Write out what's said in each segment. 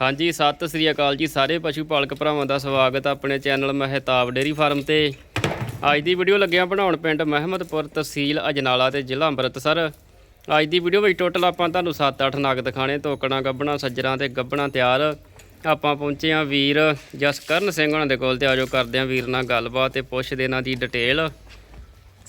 ਹਾਂਜੀ, ਸਤਿ ਸ੍ਰੀ ਅਕਾਲ ਜੀ ਸਾਰੇ ਪਸ਼ੂ ਪਾਲਕ ਭਰਾਵਾਂ ਦਾ ਸਵਾਗਤ ਆਪਣੇ ਚੈਨਲ ਮਹਿਤਾਬ ਡੇਰੀ ਫਾਰਮ ਤੇ। ਅੱਜ ਦੀ ਵੀਡੀਓ ਲੱਗਿਆ ਬਣਾਉਣ ਪਿੰਡ ਮਹਿਮਦਪੁਰ ਤਹਿਸੀਲ ਅਜਨਾਲਾ ਤੇ ਜ਼ਿਲ੍ਹਾ ਅੰਮ੍ਰਿਤਸਰ। ਅੱਜ ਦੀ ਵੀਡੀਓ ਵਿੱਚ ਟੋਟਲ ਆਪਾਂ ਤੁਹਾਨੂੰ 7-8 ਨਗ ਦਿਖਾਣੇ ਤੋਕਣਾ ਗੱਬਣਾ ਸੱਜਰਾਂ ਤੇ ਗੱਬਣਾ ਤਿਆਰ। ਆਪਾਂ ਪਹੁੰਚੇ ਆ ਵੀਰ ਜਸਕਰਨ ਸਿੰਘ ਉਹਨਾਂ ਦੇ ਕੋਲ ਤੇ ਆਜੋ ਕਰਦੇ ਆ ਵੀਰ ਨਾਲ ਗੱਲਬਾਤ ਤੇ ਪੁੱਛਦੇ ਇਹਨਾਂ ਦੀ ਡਿਟੇਲ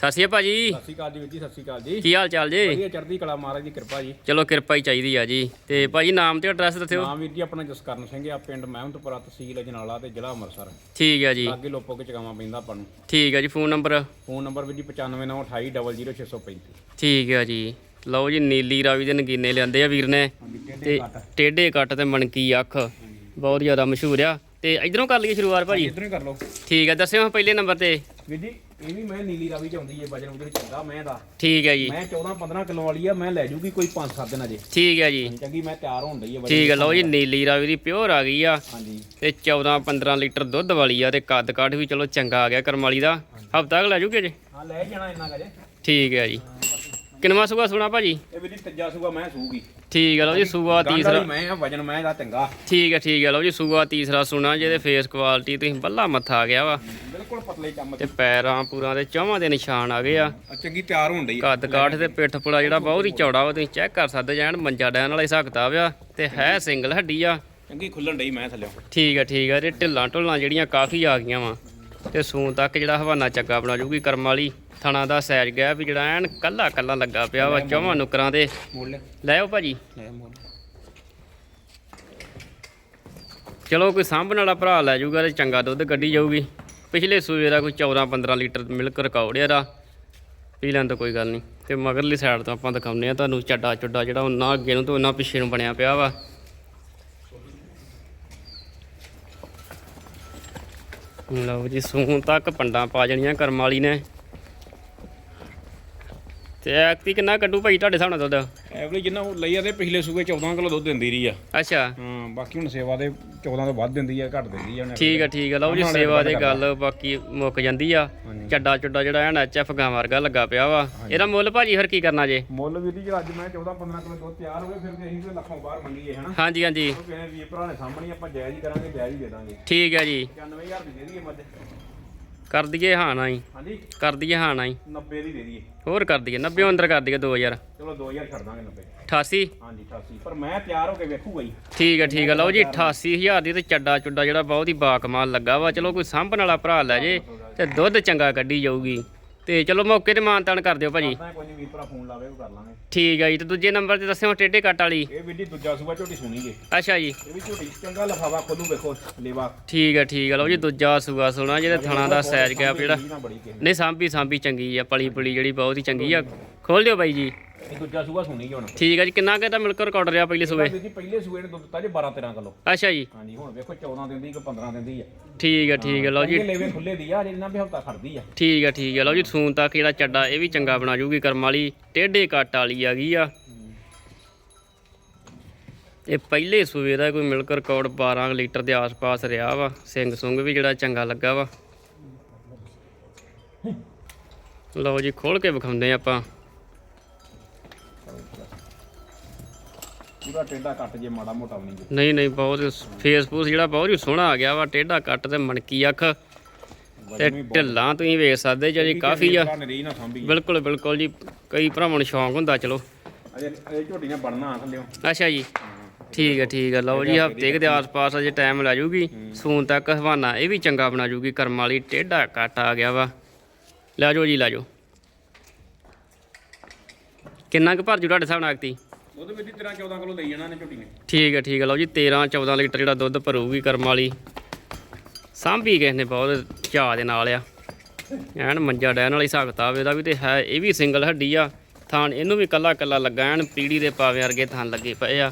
ਸਤਿ ਸ਼੍ਰੀ ਅਕਾਲ ਭਾਜੀ। ਸਤਿ ਸ਼੍ਰੀ ਅਕਾਲ ਜੀ ਵੀਰ ਜੀ ਸਤਿ ਸ਼੍ਰੀ ਅਕਾਲ ਜੀ। ਕੀ ਹਾਲ ਚਾਲ ਜੀ? ਵਧੀਆ ਚੜ੍ਹਦੀ ਕਲਾ ਮਹਾਰਾਜ ਦੀ ਕਿਰਪਾ ਜੀ। ਚਲੋ ਕਿਰਪਾ ਹੀ ਚਾਹੀਦੀ ਆ ਜੀ। ਤੇ ਭਾਜੀ ਨਾਮ ਤੇ ਐਡਰੈਸ ਦੱਸਿਓ। ਨਾਮ ਵੀਰ ਜੀ ਆਪਣਾ ਜਸਕਰਨ ਸਿੰਘ ਆ ਪਿੰਡ ਮਹਿਮਦਪੁਰਾ ਤਹਿਸੀਲ ਅਜਨਾਲਾ ਤੇ ਜ਼ਿਲ੍ਹਾ ਅੰਮ੍ਰਿਤਸਰ। ਠੀਕ ਹੈ ਜੀ। ਲਾਗੇ ਲੋਪੋ ਕੇ ਚਗਾਵਾਂ ਪੈਂਦਾ ਆਪਾਂ ਨੂੰ। ਠੀਕ ਹੈ ਜੀ ਫੋਨ ਨੰਬਰ? ਫੋਨ ਨੰਬਰ ਵੀਰ ਜੀ 9598200635 ਠੀਕ ਹੈ ਜੀ। ਲਓ ਜੀ ਨੀਲੀ ਰਾਵੀ ਦੇ ਨਗੀਨੇ ਲਿਆਂਦੇ ਆ ਵੀਰ ਨੇ। ਤੇ ਟੇਢੇ ਕੱਟ ਤੇ ਮਣਕੀ ਅੱਖ। ਬਹੁਤ ਜ਼ਿਆਦਾ ਮਸ਼ਹੂਰ ਆ। ਤੇ ਇਧਰੋਂ ਕਰ ਲਈਏ ਸ਼ੁਰੂਆਤ ਭਾਜੀ। ਇਧਰੋਂ ਹੀ ਕਰ ਲਓ। ਠੀਕ ਹੈ ਦੱਸਿਓ ਪਹਿਲੇ ਨੰਬਰ ਤੇ। ਵੀਰ ਜੀ ਇਹ ਵੀ ਮੈਂ ਨੀਲੀ ਰਾਵੀ ਚ ਆਉਂਦੀ ਹੈ ਵਜਨ ਉਹਦੇ ਚੰਗਾ ਮੈਂ ਦਾ। ਠੀਕ ਹੈ ਜੀ। ਮੈਂ 14 15 ਕਿਲੋ ਵਾਲੀ ਆ ਮੈਂ ਲੈ ਜੂਗੀ ਕੋਈ 5-7 ਦਿਨ ਅਜੇ ਠੀਕ ਹੈ ਜੀ। ਚੰਗੀ ਮੈਂ ਤਿਆਰ ਹੋਣ ਡਈ ਆ ਵਜਨ ਠੀਕ ਹੈ ਲਓ ਜੀ ਨੀਲੀ ਰਾਵੀ ਦੀ ਪਿਓਰ ਆ ਗਈ ਆ। ਹਾਂਜੀ। ਤੇ 14 15 ਲੀਟਰ ਦੁੱਧ ਵਾਲੀ ਆ ਤੇ ਕੱਦ ਕਾਠ ਵੀ ਚਲੋ ਚੰਗਾ ਆ ਗਿਆ ਦਾ। ਹਫਤਾ ਕੁ ਲੈ ਜੂਗੇ ਜੀ? ਹਾਂ ਲੈ ਜਾਣਾ ਇੰਨਾ ਠੀਕ ਹੈ ਜੀ। ਕਿੰਨਵਾ ਸੁਗਾ ਸੁਣਾ ਭਾਜੀ? ਇਹ ਜੀ ਤੀਜਾ ਸੂਆ ਮੈਂ ਸੂਗੀ। ਠੀਕ ਹੈ ਲਓ ਜੀ ਸੂਆ ਤੀਸਰਾ ਮੈਂ ਆ ਵਜਨ ਮੈਂ ਦਾ ਚੰਗਾ। ਠੀਕ ਹੈ ਠੀਕ ਹੈ ਲਓ ਜੀ ਸੂਆ ਤੀਸਰਾ ਸੁਣਾ ਜਿਹਦੇ ਫੇਸ ਕੁਆਲਿਟੀ ਤੁਸੀਂ ਬੱਲਾ ਮੱਥਾ ਆ ਗਿਆ ਵਾ। ਬਿਲਕੁਲ ਪਤਲੇ ਕੰਮ ਤੇ ਪੈਰਾਂ ਪੂਰਾਂ ਦੇ ਚੌਵਾਂ ਦੇ ਨਿਸ਼ਾਨ ਆ ਗਏ ਆ। ਚੰਗੀ ਤਿਆਰ ਹੋਣ ਡਈ। ਕੱਦ ਕਾਠ ਤੇ ਪਿੱਠ ਪੁਲਾ ਜਿਹੜਾ ਬਹੁਤ ਹੀ ਚੌੜਾ ਵਾ ਤੁਸੀਂ ਚੈੱਕ ਕਰ ਸਕਦੇ ਜਾਨ ਮੰਜਾ ਡੈਣ ਵਾਲਾ ਹਿਸਾਬ ਕਿਤਾਬ ਆ ਤੇ ਹੈ ਸਿੰਗਲ ਹੱਡੀ ਆ। ਚੰਗੀ ਖੁੱਲਣ ਡਈ ਮੈਂ ਥੱਲੇ ਠੀਕ ਆ ਠੀਕ ਆ ਤੇ ਢਿੱਲਾਂ ਢੁੱਲਾਂ ਜਿਹੜੀਆਂ ਕਾਫੀ ਆ ਗਈਆਂ ਵਾ। ਤੇ ਸੂਨ ਤੱਕ ਜਿਹੜਾ ਹਵਾਨਾ ਚੱਗਾ ਬਣਾ ਜੂਗੀ ਕਰਮ ਵਾਲੀ ਥਣਾ ਦਾ ਸਾਈਜ਼ ਗਿਆ ਵੀ ਜਿਹੜਾ ਐਨ ਕੱਲਾ ਕੱਲਾ ਲੱਗਾ ਪਿਆ ਵਾ ਚੌਵਾਂ ਨੁਕਰਾਂ ਦੇ। ਲੈ ਆਓ ਭਾਜੀ। ਚਲੋ ਕੋਈ ਸਾਂਭਣ ਵਾਲਾ ਭਰਾ ਲੈ ਜਾਊਗਾ ਤੇ ਚੰਗਾ ਦੁੱਧ ਕੱਢੀ ਜਾਊਗੀ। ਪਿਛਲੇ ਸੂਏ ਦਾ ਕੋਈ 14 15 ਲੀਟਰ ਮਿਲਕ ਰਿਕਾਰਡ ਇਹਦਾ। ਪੀ ਲੈਣ ਤਾਂ ਕੋਈ ਗੱਲ ਨਹੀਂ। ਤੇ ਮਗਰਲੀ ਸਾਈਡ ਤੋਂ ਆਪਾਂ ਦਿਖਾਉਂਦੇ ਆ ਤੁਹਾਨੂੰ ਚੱਡਾ ਚੁੱਡਾ ਜਿਹੜਾ ਉਹਨਾਂ ਅੱਗੇ ਨੂੰ ਤੇ ਉਹਨਾਂ ਪਿੱਛੇ ਨੂੰ ਬਣਿਆ ਪਿਆ ਵਾ। ਲਓ ਜੀ ਸੂਹਣ ਤੱਕ ਪੰਡਾਂ ਪਾ ਜਣੀਆਂ ਕਰਮ ਵਾਲੀ ਨੇ। ਤੇ ਐਕਤੀ ਕਿੰਨਾ ਕੱਢੂ ਭਾਈ ਤੁਹਾਡੇ ਹਿਸਾਬ ਨਾਲ ਦੁੱਧ? ਐਵਰੇਜ ਜਿੰਨਾ ਉਹ ਲਈ ਆ ਤੇ ਪਿਛਲੇ ਸੂਏ 14 ਕਿਲੋ ਦੁੱਧ ਦਿੰਦੀ ਰਹੀ ਆ। ਅੱਛਾ। ਹਾਂ ਬਾਕੀ ਹੁਣ ਸੇਵਾ ਦੇ 14 ਤੋਂ ਵੱਧ ਦਿੰਦੀ ਆ ਘੱਟ ਦਿੰਦੀ ਆ। ਉਹਨੇ ਠੀਕ ਆ ਠੀਕ ਆ। ਲਓ ਜੀ ਸੇਵਾ ਦੇ ਗੱਲ ਬਾਕੀ ਮੁੱਕ ਜਾਂਦੀ ਆ। ਚੱਡਾ ਚੁੱਡਾ ਜਿਹੜਾ ਐਨ ਐਚਐਫ ਗਾਂ ਵਰਗਾ ਲੱਗਾ ਪਿਆ ਵਾ। ਇਹਦਾ ਮੁੱਲ ਭਾਜੀ ਫਿਰ ਕੀ ਕਰਨਾ ਜੇ? ਮੁੱਲ ਵੀਰ ਜੀ ਅੱਜ ਮੈਂ 14 15 ਕਿਲੋ ਦੁੱਧ ਤਿਆਰ ਹੋਵੇ ਫਿਰ ਤੇ ਅਸੀਂ ਤੇ ਲੱਖੋਂ ਬਾਹਰ ਮੰਗੀਏ ਹਨਾ। ਹਾਂਜੀ ਹਾਂਜੀ। ਉਹ ਕਹਿੰਦੇ ਵੀ ਭਰਾ ਨੇ ਸਾਹਮਣੇ ਹੀ ਆਪਾਂ ਜਾਇਜ਼ ਹੀ ਕਰਾਂਗੇ ਜਾਇਜ਼ ਹੀ ਦੇ ਦਾਂਗੇ। ਠੀਕ ਹੈ ਜੀ। 95000 ਦੀ ਦੇ ਦਈਏ ਮੱਝ ਕਰ ਦਈਏ ਹਾਂ ਨਾ ਹੀ ਹਾਂਜੀ। ਕਰ ਦਈਏ ਹਾਂ ਨਾ ਹੀ 90 ਦੀ ਦੇ ਦਈਏ। ਹੋਰ ਕਰ ਦਈਏ 90 ਅੰਦਰ ਕਰ ਦਈਏ 2000 ਚਲੋ 2000 ਛੱਡ ਦਾਂਗੇ 90 88 ਹਾਂਜੀ 88 ਪਰ ਮੈਂ ਤਿਆਰ ਹੋ ਕੇ ਵੇਖੂਗਾ ਜੀ ਠੀਕ ਹੈ ਠੀਕ ਹੈ। ਲਓ ਜੀ 88000 ਦੀ ਤੇ ਚੱਡਾ ਚੁੱਡਾ ਜਿਹੜਾ ਬਹੁਤ ਹੀ ਬਾਕਮਾਲ ਲੱਗਾ ਵਾ। ਚਲੋ ਕੋਈ ਸਾਂਭਣ ਵਾਲਾ ਭਰਾ ਲੈ ਜੇ ਤੇ ਦੁੱਧ ਚੰਗਾ ਕੱਢੀ ਜਾਊਗੀ। ਤੇ ਚਲੋ ਮੌਕੇ ਤੇ ਮਾਨਤਾਨ ਕਰ ਦਿਓ ਭਾਜੀ। ਤਾਂ ਕੋਈ ਨਹੀਂ ਵੀਰ ਭਰਾ ਫੋਨ ਲਾਵੇ ਉਹ ਕਰ ਲਾਂਗੇ। ਠੀਕ ਹੈ ਜੀ ਤੇ ਦੂਜੇ ਨੰਬਰ ਤੇ ਦੱਸਿਓ ਟੇਢੇ ਕੱਟ ਵਾਲੀ। ਇਹ ਜੀ ਦੂਜਾ ਸੂਆ ਝੋਟੀ ਸੁਣੀ ਜੇ। ਅੱਛਾ ਜੀ। ਇਹ ਵੀ ਝੋਟੀ ਚੰਗਾ ਲਫਾਵਾ ਖੋਲੂ ਵੇਖੋ ਲੇਵਾ। ਠੀਕ ਹੈ ਠੀਕ ਹੈ ਲਓ ਜੀ ਦੂਜਾ ਸੂਆ ਸੁਣਾ ਜਿਹਦੇ ਥਣਾ ਦਾ ਸਾਈਜ਼ ਗੈਪ ਜਿਹੜਾ ਨਾ ਬੜੀ ਕਿਸੇ ਨਹੀਂ ਸਾਂਭੀ ਸਾਂਭੀ ਚੰਗੀ ਆ ਪਲੀ ਪੁਲੀ ਜਿਹੜੀ ਬਹੁਤ ਹੀ ਚੰਗੀ ਆ। ਖੋਲ ਦਿਓ ਬਾਈ ਜੀ। ਇਹ ਦੂਜਾ ਸੂਆ ਸੁਣੀ ਜੀ ਹੁਣ। ਠੀਕ ਹੈ ਜੀ ਕਿੰਨਾ ਕੁ ਦਾ ਮਿਲਕ ਰਿਕਾਰਡ ਰਿਹਾ ਪਹਿਲੇ ਸੂਏ? ਵੀਰ ਜੀ ਪਹਿਲੇ ਸੂਏ ਨੇ ਦੁੱਧ ਦਿੱਤਾ ਜੇ 12 13 ਕਿਲੋ। ਅੱਛਾ ਜੀ। ਹਾਂਜੀ ਹੁਣ ਵੇਖੋ 14 ਦਿੰਦੀ ਕਿ 15 ਦਿੰਦੀ ਆ। ਠੀਕ ਹੈ ਠੀਕ ਹੈ ਲਓ ਜੀ। ਇਹ ਲੇਵੇ ਖੁੱਲੇ ਦੀ ਆ ਜਿੰਨਾ ਵੀ ਹਫਤਾ ਖੜਦੀ ਆ। ਠੀਕ ਹੈ ਠੀਕ ਹੈ ਲਓ ਜੀ ਸੂਨ ਤੱਕ ਜਿਹੜਾ ਚੱਡਾ ਇਹ ਵੀ ਚੰਗਾ ਬਣਾ ਜੂਗੀ ਕਰਮ ਵਾਲੀ। ਟੇਢੇ ਕੱਟ ਵਾਲੀ ਆ ਗਈ ਆ। ਇਹ ਪਹਿਲੇ ਸੂਏ ਦਾ ਕੋਈ ਮਿਲਕ ਰਿਕਾਰਡ 12 ਲੀਟਰ ਦੇ ਆਸ-ਪਾਸ ਰਿਹਾ ਵਾ। ਸਿੰਘ ਸੁੰਗ ਵੀ ਜਿਹੜਾ ਚੰਗਾ ਲੱਗਾ ਵਾ। ਲਓ ਜੀ ਖੋਲ ਕੇ ਵਿਖਾਉਂਦੇ ਆਪਾਂ। ਪੂਰਾ ਟੇਡਾ ਕੱਟ ਜੇ ਮਾੜਾ ਮੋਟਾ ਵੀ ਨਹੀਂ ਜੇ। ਨਹੀਂ ਨਹੀਂ ਬਹੁਤ ਫੇਸਬੁੱਕ ਜਿਹੜਾ ਬਹੁਤ ਹੀ ਸੋਹਣਾ ਆ ਗਿਆ ਵਾ ਟੇਢਾ ਕੱਟ ਤੇ ਮਣਕੀ ਅੱਖ। ਤੇ ਢਿੱਲਾਂ ਤੁਸੀਂ ਵੇਖ ਸਕਦੇ ਜਿਹੜੀ ਕਾਫੀ ਆ। ਨੇ ਸਾਂਭੀ ਬਿਲਕੁਲ ਬਿਲਕੁਲ ਜੀ ਕਈ ਭਰਾਵਾਂ ਨੂੰ ਸ਼ੌਂਕ ਹੁੰਦਾ ਚਲੋ। ਅਜੇ ਅਜੇ ਝੋਟੀ ਨੇ ਬਣਨਾ ਆ ਥੱਲਿਓ ਅੱਛਾ ਜੀ। ਠੀਕ ਹੈ ਠੀਕ ਹੈ ਲਓ ਜੀ ਹਫ਼ਤੇ ਦੇ ਆਸ-ਪਾਸ ਅਜੇ ਟਾਈਮ ਲੈ ਜੂਗੀ। ਸੂਨ ਤੱਕ ਹਵਾਨਾ ਇਹ ਵੀ ਚੰਗਾ ਬਣਾ ਜੂਗੀ ਕਰਮ ਵਾਲੀ ਟੇਢਾ ਕੱਟ ਆ ਗਿਆ ਵਾ। ਲੈ ਜਾਓ ਜੀ ਲੈ ਜਾਓ। ਕਿੰਨਾ ਕੁ ਭਰ ਜੂ ਤੁਹਾਡੇ ਹਿਸਾਬ ਨਾਲ ਉਹਦੇ ਵਿੱਚ 13 14 ਕਿਲੋ ਲਈ ਜਾਣਾ ਨੇ ਝੋਟੀ ਨੇ ਠੀਕ ਹੈ ਠੀਕ ਹੈ। ਲਓ ਜੀ 13 14 ਲੀਟਰ ਜਿਹੜਾ ਦੁੱਧ ਭਰੂਗੀ ਕਰਮ ਵਾਲੀ। ਸਾਂਭੀ ਕਿਸ ਨੇ ਬਹੁਤ ਚਾਅ ਦੇ ਨਾਲ ਆ। ਐਨ ਮੰਜਾ ਡੈਣ ਵਾਲੀ ਹਿਸਾਬ ਕਿਤਾਬ ਇਹਦਾ ਵੀ ਤੇ ਹੈ ਇਹ ਵੀ ਸਿੰਗਲ ਹੱਡੀ ਆ। ਥਾਨ ਇਹਨੂੰ ਵੀ ਕੱਲਾ ਕੱਲਾ ਲੱਗਾ ਐਨ ਪੀੜੀ ਦੇ ਪਾਵੇਂ ਵਰਗੇ ਥਾਨ ਲੱਗੇ ਪਏ ਆ।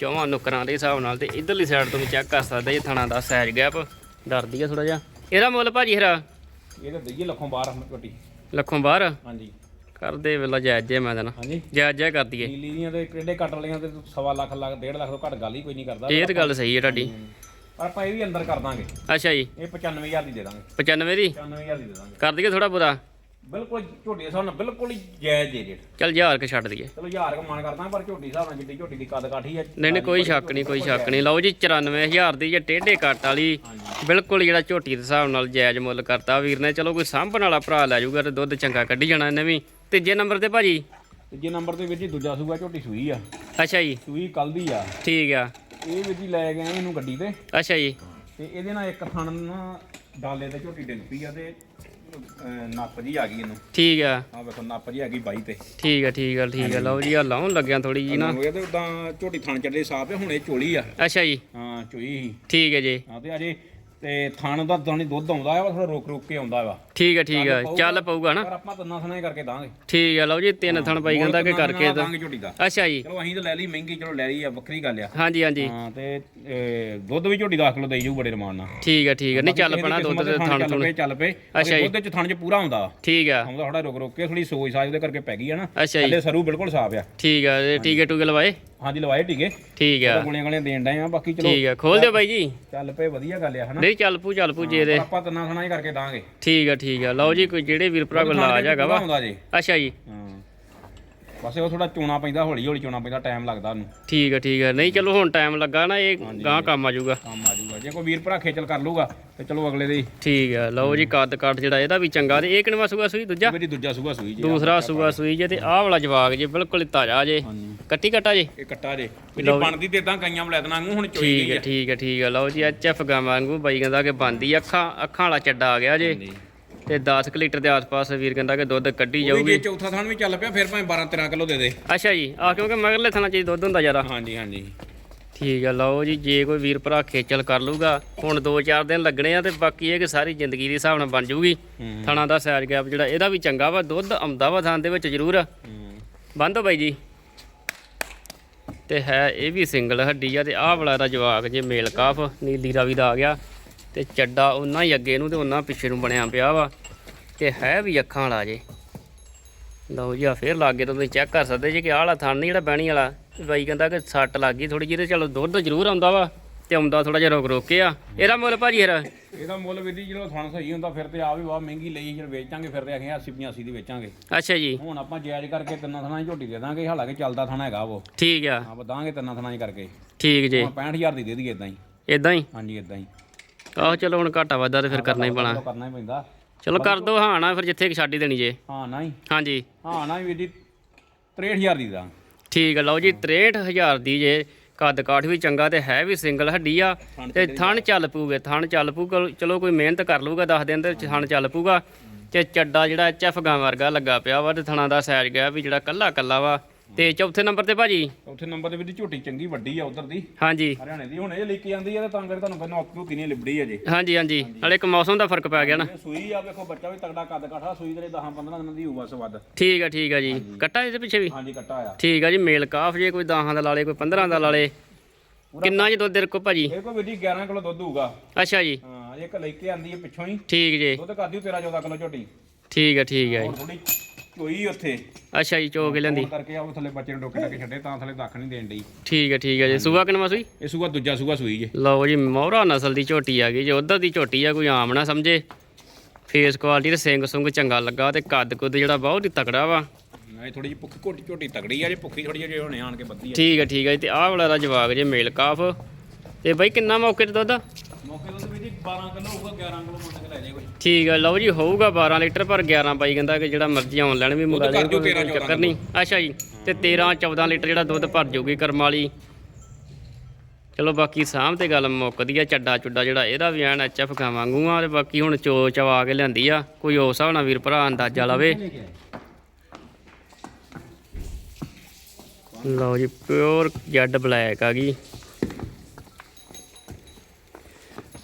ਚੌਵਾਂ ਨੁਕਰਾਂ ਦੇ ਹਿਸਾਬ ਨਾਲ ਤੇ ਇਧਰਲੀ ਸਾਈਡ ਤੋਂ ਵੀ ਚੈੱਕ ਕਰ ਸਕਦੇ ਇਹ ਥਾਣਾ ਦਾ ਸਾਈਜ਼ ਗੈਪ ਡਰਦੀ ਆ ਥੋੜਾ ਜਿਹਾ। ਇਹਦਾ ਮੁੱਲ ਭਾਜੀ ਹਰਾ? ਇਹ ਤਾਂ ਦਈਏ ਲੱਖੋਂ ਬਾਹਰ ਝੋਟੀ। ਲੱਖੋਂ ਬਾਹਰ? ਹਾਂਜੀ। ਕਰਦੇ ਵੇਲਾ ਜਾਇਜ਼ ਮੈਂ ਦੇਣਾ ਹਾਂਜੀ। ਜਾਇਜ਼ ਕਰ ਦਈਏ ਨੀਲੀ ਦੀਆਂ ਤੇ ਕਿਹੜੇ ਕੱਟ ਵਾਲੀਆਂ ਤੇ ਸਵਾ ਲੱਖ ਲੱਖ ਡੇਢ ਲੱਖ ਤੋਂ ਘੱਟ ਗੱਲ ਹੀ ਕੋਈ ਨਹੀਂ ਕਰਦਾ। ਇਹ ਤਾਂ ਗੱਲ ਸਹੀ ਹੈ ਤੁਹਾਡੀ। ਪਰ ਆਪਾਂ ਇਹ ਵੀ ਅੰਦਰ ਕਰ ਦਾਂਗੇ। ਅੱਛਾ ਜੀ। ਇਹ 95000 ਦੀ ਦੇ ਦਾਂਗੇ। 95 ਦੀ? 95000 ਦੀ ਦੇ ਦਾਂਗੇ। ਕਰ ਦਈਏ ਥੋੜਾ ਬੁਰਾ ਬਿਲਕੁਲ ਝੋਟੀ ਹਿਸਾਬ ਨਾਲ ਬਿਲਕੁਲ ਹੀ ਜਾਇਜ਼ ਜੇ ਰੇਟ। ਚੱਲ ਹਜ਼ਾਰ ਕੇ ਛੱਡ ਦਈਏ। ਚਲੋ ਹਜ਼ਾਰ ਕ ਮਨ ਕਰਦਾ ਪਰ ਝੋਟੀ ਹਿਸਾਬ ਨਾਲ ਜਿੱਡੀ ਝੋਟੀ ਦੀ ਕੱਦ ਕਾਠੀ ਆ ਨਹੀਂ ਨਹੀਂ ਕੋਈ ਸ਼ੱਕ ਨਹੀਂ ਕੋਈ ਸ਼ੱਕ ਨਹੀਂ। ਲਓ ਜੀ 94000 ਦੀ ਜੇ ਟੇਢੇ ਕੱਟ ਵਾਲੀ ਬਿਲਕੁਲ ਜਿਹੜਾ ਝੋਟੀ ਦੇ ਹਿਸਾਬ ਨਾਲ ਜਾਇਜ਼ ਮੁੱਲ ਕਰਤਾ। ਵੀਰ ਨੇ ਚਲੋ ਕੋਈ ਸਾਂਭਣ ਵਾਲਾ ਭਰਾ ਲੈ ਜਾਊਗਾ ਤੇ ਦੁੱਧ ਚੰਗਾ ਕੱਢੀ ਜਾਣਾ ਇਹਨੇ ਵੀ। ਤੀਜੇ ਨੰਬਰ ਤੇ ਭਾਜੀ? ਤੀਜੇ ਨੰਬਰ ਤੇ ਵੀਰ ਜੀ ਦੂਜਾ ਸੂਆ ਝੋਟੀ ਸੂਈ ਆ। ਅੱਛਾ ਜੀ। ਸੂਈ ਕੱਲ ਦੀ ਆ। ਠੀਕ ਆ। ਇਹ ਵੀਰ ਜੀ ਲੈ ਗਏ ਇਹਨੂੰ ਗੱਡੀ ਤੇ। ਅੱਛਾ ਜੀ। ਤੇ ਇਹਦੇ ਨਾਲ ਇੱਕ ਥਣ ਨਾ ਡਾਲੇ ਤੇ ਝੋਟੀ ਡਿੱਗ ਪਈ ਆ ਤੇ ਨੱਪ ਜੀ ਆ ਗਈ ਇਹਨੂੰ। ਠੀਕ ਆ। ਆ ਵੇਖੋ ਨੱਪ ਜੀ ਆ ਗਈ ਬਾਈ ਤੇ। ਠੀਕ ਆ ਠੀਕ ਆ ਠੀਕ ਆ। ਲਓ ਜੀ ਆ ਲਾਉਣ ਲੱਗਿਆ ਥੋੜੀ ਜੀ ਨਾ। ਹੋ ਗਿਆ ਤੇ ਉਦਾਂ ਝੋਟੀ ਥਣ ਚੱਲੇ ਸਾਫ਼ ਹੈ ਹੁਣ ਇਹ ਚੋਲੀ ਆ। ਅੱਛਾ ਜੀ। ਹਾਂ ਚੋਈ ਠੀਕ ਹੈ ਜੀ। ਹਾਂ ਤੇ ਅਜੇ ਤੇ ਥਣ ਦਾ ਦਾਣੀ ਦੁੱਧ ਆਉਂਦਾ ਆ ਥੋੜਾ ਰੁਕ ਰੁਕ ਕੇ ਆਉਂਦਾ ਵਾ। ਠੀਕ ਆ ਠੀਕ ਆ। ਚੱਲ ਪਊਗਾ ਨਾ। ਪਰ ਆਪਾਂ ਤੰਨਾ ਥਣਾ ਹੀ ਕਰਕੇ ਦਾਂਗੇ। ਠੀਕ ਆ ਲਓ ਜੀ ਤਿੰਨ ਥਣ ਪਾਈ ਕਹਿੰਦਾ ਕਿ ਕਰਕੇ ਤਾਂ। ਅੱਛਾ ਜੀ। ਚਲੋ ਅਸੀਂ ਤਾਂ ਲੈ ਲਈ ਮਹਿੰਗੀ ਚਲੋ ਲੈ ਲਈ ਆ ਵੱਖਰੀ ਗੱਲ ਆ। ਹਾਂਜੀ ਹਾਂਜੀ। ਹਾਂ ਤੇ ਦੁੱਧ ਵੀ ਝੋਟੀ 10 ਕਿਲੋ ਦੇਈ ਜਾਊ ਬੜੇ ਰਮਾਨ ਨਾਲ। ਠੀਕ ਆ ਠੀਕ ਆ। ਨਹੀਂ ਚੱਲ ਪਣਾ ਦੁੱਧ ਦੇ ਥਣ ਥਣ ਚੱਲ ਪਏ ਅੱਛਾ ਜੀ। ਦੁੱਧ ਚ ਥਣ ਚ ਪੂਰਾ ਵਾ। ਠੀਕ ਆ। ਆਉਂਦਾ ਥੋੜਾ ਰੁਕ ਰੁਕ ਕੇ ਥੋੜੀ ਸੋਚ ਸਾਜ ਉਹਦੇ ਕਰਕੇ ਪੈ ਗਈ ਆ ਨਾ। ਅੱਛਾ ਜੀ। ਥੱਲੇ ਸਰੂ ਬਿਲਕੁਲ ਸਾਫ਼ ਆ। ਠੀਕ ਆ ਟੀਕੇ ਟੂਕੇ ਲਵਾਏ? ਹਾਂਜੀ ਲਵਾਏ ਟੀਕੇ। ਠੀਕ ਆ। ਗੋਲੀਆਂ ਗੋਲੀਆਂ ਦੇਣ ਡਏ ਆ ਬਾਕੀ ਚਲੋ ਠੀਕ ਆ ਖੋਲ ਦਿਓ ਬਾਈ ਜੀ। ਚੱਲ ਪਏ ਵਧੀਆ ਗੱਲ ਆ ਹਨਾ? ਨਹੀਂ ਚੱਲ ਪੂ ਚੱਲ ਪੂ ਜੇ ਦੇ। ਆਪਾਂ ਤੰਨਾ ਥਣਾ ਹੀ ਕਰਕੇ ਦਾਂਗੇ। ਠੀਕ ਆ ਠੀਕ ਆ। ਲਓ ਜੀ ਕੋਈ ਜਿਹੜੇ ਵੀਰ ਭਰਾ ਕੋਲ ਲਾਜ ਹੈਗਾ ਵਾ। ਅੱਛਾ ਜੀ। ਹਾਂ। ਬਸ ਉਹ ਥੋੜਾ ਚੋਣਾ ਪੈਂਦਾ ਹੌਲੀ ਹੌਲੀ ਚੋਣਾ ਪੈਂਦਾ ਟਾਈਮ ਲੱਗਦਾ ਉਹਨੂੰ। ਠੀਕ ਆ ਠੀਕ ਆ। ਨਹੀਂ ਚਲੋ ਹੁਣ ਟਾਈਮ ਲੱਗਾ ਨਾ ਇਹ ਗਾਂ ਕੰਮ ਆ ਜਾਊਗਾ। ਕੰਮ ਆ ਜਾਊਗਾ। ਜੇ ਕੋਈ ਵੀਰ ਭਰਾ ਖੇਚਲ ਕਰ ਲੂਗਾ ਤੇ ਚਲੋ ਅਗਲੇ ਦੇ ਠੀਕ ਆ ਲਓ ਜੀ ਕੱਦ ਕੱਟ ਜਿਹੜਾ ਇਹਦਾ ਵੀ ਚੰਗਾ ਤੇ ਇਹ ਕਿਨਵਾ ਸੂਆ ਸੂਈ ਦੂਜਾ? ਮੇਰੀ ਦੂਜਾ ਸੂਗਾ ਸੂਈ ਜੀ ਦੂਸਰਾ ਸੂਆ ਸੂਈ ਜੇ ਤੇ ਆਹ ਵਾਲਾ ਜਵਾਗ ਜੇ ਬਿਲਕੁਲ ਹੀ ਤਾਜ਼ਾ ਜੇ। ਕੱਟੀ ਕੱਟਾ ਜੇ? ਇਹ ਕੱਟਾ ਜੇ। ਜਿਹੜੀ ਬਣਦੀ ਤੇ ਇਦਾਂ ਕਈਆਂ ਬਲੈਦਨਾਂ ਨੂੰ ਹੁਣ ਚੋਈ ਠੀਕ ਹੈ ਠੀਕ ਹੈ ਠੀਕ ਹੈ ਲਓ ਜੀ ਐਚ ਐਫ ਗਾਂ ਵਾਂਗੂ ਬਾਈ ਕਹਿੰਦਾ ਕਿ ਬੰਦੀ ਅੱਖਾਂ ਅੱਖਾਂ ਵਾਲਾ ਚੱਡਾ ਆ ਗਿਆ ਜੀ। ਤੇ 10 ਕੁ ਲੀਟਰ ਦੇ ਆਸ-ਪਾਸ ਵੀਰ ਕਹਿੰਦਾ ਕਿ ਦੁੱਧ ਕੱਢੀ ਉਹ ਵੀ ਜਾਊਗੀ। ਚੌਥਾ ਥਾਨ ਵੀ ਚੱਲ ਪਿਆ ਫਿਰ ਭਾਵੇਂ 12 13 ਕਿਲੋ ਦੇ ਦੇ। ਅੱਛਾ ਜੀ ਆ ਕਿਉਂਕਿ ਮਗਰਲੇ ਥਾਣਾ ਚ ਦੁੱਧ ਹੁੰਦਾ ਜ਼ਿਆਦਾ। ਹਾਂਜੀ ਹਾਂਜੀ। ਠੀਕ ਹੈ ਲਓ ਜੀ ਜੇ ਕੋਈ ਵੀਰ ਭਰਾ ਖੇਚਲ ਕਰ ਲੂਗਾ ਹੁਣ 2-4 ਦਿਨ ਲੱਗਣੇ ਆ ਤੇ ਬਾਕੀ ਇਹ ਕਿ ਸਾਰੀ ਜ਼ਿੰਦਗੀ ਦੇ ਹਿਸਾਬ ਨਾਲ ਬਣ ਜਾਊਗੀ। ਹੂੰ। ਥਾਣਾ ਦਾ ਸਾਈਜ਼ ਗੈਪ ਜਿਹੜਾ ਇਹਦਾ ਵੀ ਚੰਗਾ ਵਾ ਦੁੱਧ ਆਉਂਦਾ ਵਾ ਥਾਂ ਦੇ ਵਿੱਚ ਜ਼ਰੂਰ। ਹੂੰ। ਬੰਦੋ ਬਾਈ ਜੀ। ਤੇ ਹੈ ਇਹ ਵੀ ਸਿੰਗਲ ਹੱਡੀ ਆ ਤੇ ਆਹ ਵਾਲਾ ਦਾ ਜਵਾਕ ਜੇ ਮੇਲ ਕਾਫ ਨੀਲੀ ਰਾਵੀ ਦਾ ਆ ਗਿਆ। ਤੇ ਚੱਡਾ ਉਹਨਾਂ ਹੀ ਅੱਗੇ ਨੂੰ ਤੇ ਉਹਨਾਂ ਪਿੱਛੇ ਨੂੰ ਬਣਿਆ ਪਿਆ ਵਾ ਤੇ ਹੈ ਵੀ ਅੱਖਾਂ ਵਾਲਾ ਜੇ। ਲਓ ਜੀ ਆ ਫੇਰ ਲਾਗੇ ਤੋਂ ਤੁਸੀਂ ਚੈੱਕ ਕਰ ਸਕਦੇ ਜੀ ਕਿ ਆਹ ਵਾਲਾ ਥਣ ਨਹੀਂ ਜਿਹੜਾ ਬਹਿਣੀ ਵਾਲਾ। ਬਾਈ ਕਹਿੰਦਾ ਕਿ ਸੱਟ ਲੱਗ ਗਈ ਥੋੜੀ ਜਿਹੀ ਤੇ ਚਲੋ ਦੁੱਧ ਜ਼ਰੂਰ ਆਉਂਦਾ ਵਾ ਤੇ ਆਉਂਦਾ ਥੋੜਾ ਜਿਹਾ ਰੁਕ ਰੁਕ ਕੇ ਆ। ਇਹਦਾ ਮੁੱਲ ਭਾਜੀ ਯਾਰ ਇਹਦਾ ਮੁੱਲ ਵੀ ਜਦੋਂ ਥਣ ਸਹੀ ਹੁੰਦਾ ਫਿਰ ਤੇ ਆ ਵੀ ਬਹੁਤ ਮਹਿੰਗੀ ਲਈ ਫਿਰ ਵੇਚਾਂਗੇ ਫਿਰ ਤੇ ਆਖੇ 80 85 ਦੀ ਵੇਚਾਂਗੇ। ਅੱਛਾ ਜੀ। ਹੁਣ ਆਪਾਂ ਜਾਇਜ਼ ਕਰਕੇ ਤਿੰਨਾਂ ਥਣਾ ਦੀ ਝੋਟੀ ਦੇ ਦਾਂਗੇ ਹਾਲਾਂਕਿ ਚੱਲਦਾ ਥਣਾ ਹੈਗਾ ਉਹ। ਠੀਕ ਆ। ਆਪਾਂ ਦਾਂਗੇ ਤਿੰਨਾਂ ਥਣਾ ਦੀ ਕਰਕੇ। ਠੀਕ ਜੇ। ਆਪਾਂ 65000 ਦੀ ਦੇ ਦਈਏ ਇਦਾਂ ਹੀ। ਇਦਾਂ ਹੀ? ਹਾਂਜੀ ਇਦਾਂ ਹੀ। ਆਹੋ ਚਲੋ ਹੁਣ ਘਾਟਾ ਵਾਧਾ ਤੇ ਫਿਰ ਕਰਨਾ ਹੀ ਪੈਣਾ। ਕਰਨਾ ਹੀ ਪੈਂਦਾ। ਚਲੋ ਕਰ ਦੋ ਹਾਂ ਨਾ ਫਿਰ ਜਿੱਥੇ ਛੱਡ ਹੀ ਦੇਣੀ ਜੇ। ਹਾਂ ਨਾ ਹੀ। ਹਾਂਜੀ। ਹਾਂ ਨਾ ਵੀਰ ਜੀ 63000 ਦੀ ਦਾ। ਠੀਕ ਹੈ ਲਓ ਜੀ 63000 ਦੀ ਜੇ ਕੱਦ ਕਾਠ ਵੀ ਚੰਗਾ ਤੇ ਹੈ ਵੀ ਸਿੰਗਲ ਹੱਡੀ ਆ। ਤੇ ਥਣ ਚੱਲ ਪੂਗੇ ਥਣ ਚੱਲ ਪੂਗਾ ਚਲੋ ਕੋਈ ਮਿਹਨਤ ਕਰ ਲੂਗਾ 10 ਦਿਨ ਦੇ ਵਿੱਚ ਥਣ ਚੱਲ ਪੂਗਾ ਤੇ ਚੱਡਾ ਜਿਹੜਾ ਐਚਐਫ ਗਾਂ ਵਰਗਾ ਲੱਗਾ ਪਿਆ ਵਾ ਤੇ ਥਣਾ ਦਾ ਸਾਈਜ਼ ਗਿਆ ਵੀ ਜਿਹੜਾ ਕੱਲਾ ਕੱਲਾ ਵਾ। ਤੇ ਚੌਥੇ ਨੰਬਰ ਤੇ ਭਾਜੀ? ਉੱਥੇ ਨੰਬਰ ਦੀ ਝੋਟੀ ਚੰਗੀ ਵੱਡੀ ਆ ਉਧਰ ਦੀ। ਹਾਂਜੀ। ਹਰਿਆਣੇ ਦੀ। ਹੁਣ ਇਹ ਲੈ ਕੇ ਜਾਂਦੀ ਆ ਤੇ ਤਾਂ ਕਰਕੇ ਤੁਹਾਨੂੰ ਕਹਿੰਦਾ ਔਕਤੀ ਨਹੀਂ ਲਿਬੜੀ ਅਜੇ। ਹਾਂਜੀ ਹਾਂਜੀ। ਨਾਲੇ ਇੱਕ ਮੌਸਮ ਦਾ ਫ਼ਰਕ ਪੈ ਗਿਆ ਨਾ। ਸੂਈ ਆ ਵੇਖੋ ਬੱਚਾ ਵੀ ਤਗੜਾ ਕੱਦ ਕਾਠਾ ਸੂਈ ਦੇ 10 15 ਦਿਨਾਂ ਦੀ ਹੋਊ ਬਸ ਵੱਧ। ਠੀਕ ਆ ਠੀਕ ਆ ਜੀ। ਕੱਟਾ ਇਹਦੇ ਪਿੱਛੇ ਵੀ? ਹਾਂਜੀ ਕੱਟਾ ਆ। ਠੀਕ ਆ ਜੀ ਮੇਲ ਕਾਫ ਜੇ ਕੋਈ 10 ਦਾ ਲਾ ਲੇ ਕੋਈ 15 ਦਾ ਲਾ ਲੇ। ਕਿੰਨਾ ਜੀ ਦੁੱਧ ਦੇ ਕੋ ਭਾਜੀ? ਇਹ ਜੀ 11 ਕਿਲੋ ਦੁੱਧ ਹੋਊਗਾ। ਅੱਛਾ ਜੀ। ਹਾਂ ਇੱਕ ਲੈ ਕੇ ਆਂਦੀ ਹੈ ਪਿੱਛੋਂ ਹੀ। ਠੀਕ ਜੇ। ਦੁੱਧ ਕਰਦੀ 13 14 ਕਿਲੋ ਝੋਟੀ। ਠੀਕ ਆ ਠੀਕ ਆ ਜੀ। ਥੋੜੀ ਚੋਈ ਉੱਥੇ। ਅੱਛਾ ਜੀ ਚੋ ਕੇ ਲੈਂਦੀ। ਕਰਕੇ ਆ ਉਹ ਥੱਲੇ ਬੱਚੇ ਨੂੰ ਡੋਕੇ ਡਾਕੇ ਛੱਡੇ ਤਾਂ ਥੱਲੇ ਦੱਖ ਨਹੀਂ ਦੇਣ ਡਈ। ਠੀਕ ਹੈ ਠੀਕ ਹੈ ਜੀ। ਸੂਆ ਕਿਨਵਾ ਸੂਈ? ਇਹ ਸੂਆ ਦੂਜਾ ਸੂਆ ਸੂਈ ਜੇ। ਲਓ ਜੀ ਮੋਹਰਾ ਨਸਲ ਦੀ ਝੋਟੀ ਆ ਗਈ ਜੇ ਉਧਰ ਦੀ ਝੋਟੀ ਆ ਕੋਈ ਆਮ ਨਾ ਸਮਝੇ। ਫੇਸ ਕੁਆਲਿਟੀ ਤੇ ਸਿੰਗ ਸੁੰਗ ਚੰਗਾ ਲੱਗਾ ਤੇ ਕੱਦ ਕੁੱਦ ਜਿਹੜਾ ਬਹੁਤ ਹੀ ਤਕੜਾ ਵਾ। ਇਹ ਥੋੜੀ ਜਿਹੀ ਭੁੱਖੀ ਝੋਟੀ ਝੋਟੀ ਤਗੜੀ ਆ ਜੇ ਭੁੱਖੀ ਥੋੜੀ ਜਿਹੀ ਹੁਣੇ ਆਣ ਕੇ ਬੱਦੀ ਆ। ਠੀਕ ਹੈ ਠੀਕ ਹੈ ਜੀ। ਤੇ ਆਹ ਵਾਲਾ ਦਾ ਜਵਾਗ ਜੇ ਮੇਲ ਕਾਫ। ਤੇ ਬਾਈ ਕਿੰਨਾ ਮੌਕੇ ਤੇ ਦੁੱਧ? ਮੌਕੇ ਜੀ 12 ਕਿਲੋ ਹੋਊਗਾ 11 ਕਿਲੋ ਮੁੰਡੇ ਕੇ ਲੈ ਜੇ ਕੋਈ। ਠੀਕ ਹੈ ਲਓ ਜੀ ਹੋਊਗਾ 12 ਲੀਟਰ ਪਰ 11 ਬਾਈ ਕਹਿੰਦਾ ਕਿ ਜਿਹੜਾ ਮਰਜ਼ੀ ਆਨਲਾਈਨ ਵੀ ਮੰਗਾ ਦਿਓ ਕੋਈ 13 ਚੱਕਰ ਨਹੀਂ। ਅੱਛਾ ਜੀ ਤੇ 13 14 ਲੀਟਰ ਜਿਹੜਾ ਦੁੱਧ ਭਰ ਜਾਊਗੀ ਕਰਮ ਵਾਲੀ। ਚਲੋ ਬਾਕੀ ਸਾਹਮ ਤੇ ਗੱਲ ਮੁੱਕਦੀ ਆ ਚੱਡਾ ਚੁੱਡਾ ਜਿਹੜਾ ਇਹਦਾ ਵੀ ਐਨ ਐਚਐਫ ਗਾਂ ਵਾਂਗੂ ਆ ਤੇ ਬਾਕੀ ਹੁਣ ਚੋ ਚਵਾ ਕੇ ਲਿਆਂਦੀ ਆ। ਕੋਈ ਉਸ ਹਿਸਾਬ ਨਾਲ ਵੀਰ ਭਰਾ ਅੰਦਾਜ਼ਾ ਲਾਵੇ। ਲਓ ਜੀ ਪਿਓਰ ਜੈਡ ਬਲੈਕ ਆ ਗਈ।